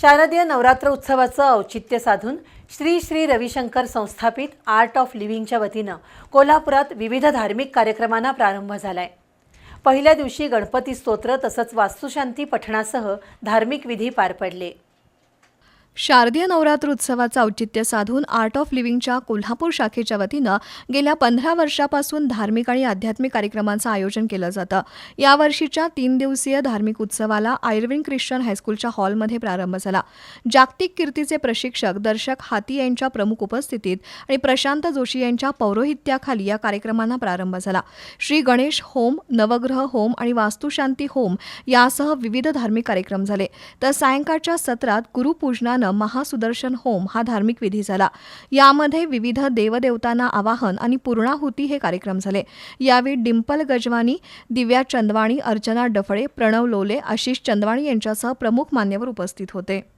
शारदीय नवरात्र उत्सवाचं औचित्य साधून श्री श्री रविशंकर संस्थापित आर्ट ऑफ लिव्हिंगच्या वतीनं कोल्हापुरात विविध धार्मिक कार्यक्रमांना प्रारंभ झालाय. पहिल्या दिवशी गणपती स्तोत्र तसंच वास्तुशांती पठणासह धार्मिक विधी पार पडले. शारदीय नवरात्र उत्सवाचं औचित्य साधून आर्ट ऑफ लिव्हिंगच्या कोल्हापूर शाखेच्या वतीनं गेल्या पंधरा वर्षापासून धार्मिक आणि आध्यात्मिक कार्यक्रमांचं आयोजन केलं जातं. यावर्षीच्या तीन दिवसीय धार्मिक उत्सवाला आयर्विन ख्रिश्चन हायस्कूलच्या हॉलमध्ये प्रारंभ झाला. जागतिक कीर्तीचे प्रशिक्षक दर्शक हाती यांच्या प्रमुख उपस्थितीत आणि प्रशांत जोशी यांच्या पौरोहित्याखाली या कार्यक्रमांना प्रारंभ झाला. श्री गणेश होम नवग्रह होम आणि वास्तुशांती होम यासह विविध धार्मिक कार्यक्रम झाले. तर सायंकाळच्या सत्रात गुरुपूजनानं महासुदर्शन होम हा धार्मिक विधी झाला. यामध्ये विविध देवदेवतांना आवाहन आणि पूर्णाहुती हे कार्यक्रम झाले. यावेळी डिंपल गजवानी दिव्या चंदवाणी अर्चना डफळे प्रणव लोले आशिष चंदवाणी यांच्यासह प्रमुख मान्यवर उपस्थित होते.